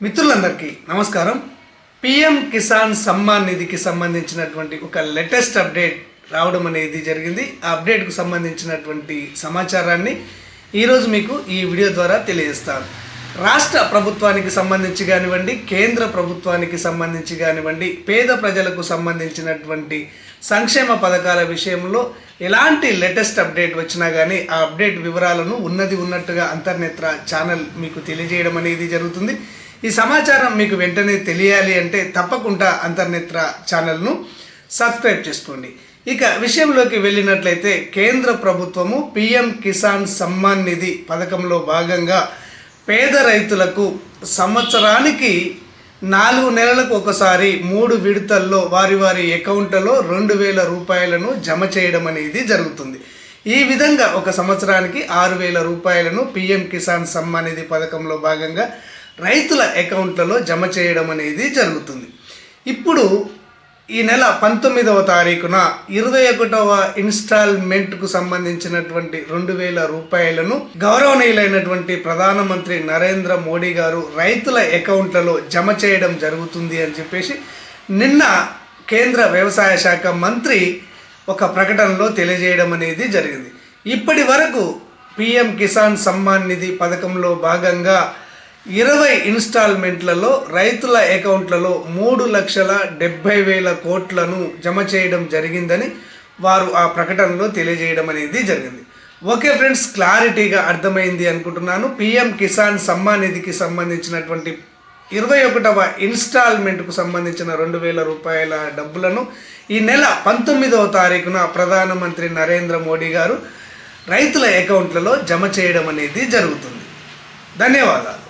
మిత్రులందరికీ నమస్కారం. పిఎం కిసాన్ సమ్మాన్ నిధికి సంబంధించినటువంటి ఒక లేటెస్ట్ అప్డేట్ రావడం అనేది జరిగింది. ఆ అప్డేట్కు సంబంధించినటువంటి సమాచారాన్ని ఈరోజు మీకు ఈ వీడియో ద్వారా తెలియజేస్తాను. రాష్ట్ర ప్రభుత్వానికి సంబంధించి కానివ్వండి కేంద్ర ప్రభుత్వానికి సంబంధించి కానివ్వండి పేద ప్రజలకు సంబంధించినటువంటి సంక్షేమ పథకాల విషయంలో ఎలాంటి లేటెస్ట్ అప్డేట్ వచ్చినా కానీ ఆ అప్డేట్ వివరాలను ఉన్నది ఉన్నట్టుగా అంతర్నేత్ర ఛానల్ మీకు తెలియజేయడం అనేది జరుగుతుంది. ఈ సమాచారం మీకు వెంటనే తెలియాలి అంటే తప్పకుండా అంతర్నేత్ర ఛానల్ను సబ్స్క్రైబ్ చేసుకోండి. ఇక విషయంలోకి వెళ్ళినట్లయితే కేంద్ర ప్రభుత్వము పిఎం కిసాన్ సమ్మాన్ నిధి పథకంలో భాగంగా పేద రైతులకు సంవత్సరానికి నాలుగు నెలలకు ఒకసారి మూడు విడతల్లో వారి వారి అకౌంట్లలో రెండు వేల రూపాయలను జమ చేయడం అనేది జరుగుతుంది. ఈ విధంగా ఒక సంవత్సరానికి ఆరు వేల రూపాయలను పిఎం కిసాన్ సమ్మాన్ నిధి పథకంలో భాగంగా రైతుల అకౌంట్లలో జమ చేయడం అనేది జరుగుతుంది. ఇప్పుడు ఈ నెల పంతొమ్మిదవ తారీఖున ఇరవై ఒకటవ ఇన్స్టాల్మెంట్కు సంబంధించినటువంటి రెండు వేల రూపాయలను గౌరవనీయులైనటువంటి ప్రధానమంత్రి నరేంద్ర మోడీ గారు రైతుల అకౌంట్లలో జమ చేయడం జరుగుతుంది అని చెప్పేసి నిన్న కేంద్ర వ్యవసాయ శాఖ మంత్రి ఒక ప్రకటనలో తెలియజేయడం అనేది జరిగింది. ఇప్పటి వరకు పిఎం కిసాన్ సమ్మాన్ నిధి పథకంలో భాగంగా ఇరవై ఇన్స్టాల్మెంట్లలో రైతుల అకౌంట్లలో మూడు లక్షల డెబ్బై వేల కోట్లను జమ చేయడం జరిగిందని వారు ఆ ప్రకటనలో తెలియజేయడం అనేది జరిగింది. ఓకే ఫ్రెండ్స్ క్లారిటీగా అర్థమైంది అనుకుంటున్నాను. పిఎం కిసాన్ సమ్మాన్ నిధికి సంబంధించినటువంటి ఇరవై ఒకటవ ఇన్స్టాల్మెంట్కు సంబంధించిన రెండు వేల రూపాయల డబ్బులను ఈ నెల పంతొమ్మిదవ తారీఖున ప్రధానమంత్రి నరేంద్ర మోడీ గారు రైతుల అకౌంట్లలో జమ చేయడం అనేది జరుగుతుంది. ధన్యవాదాలు.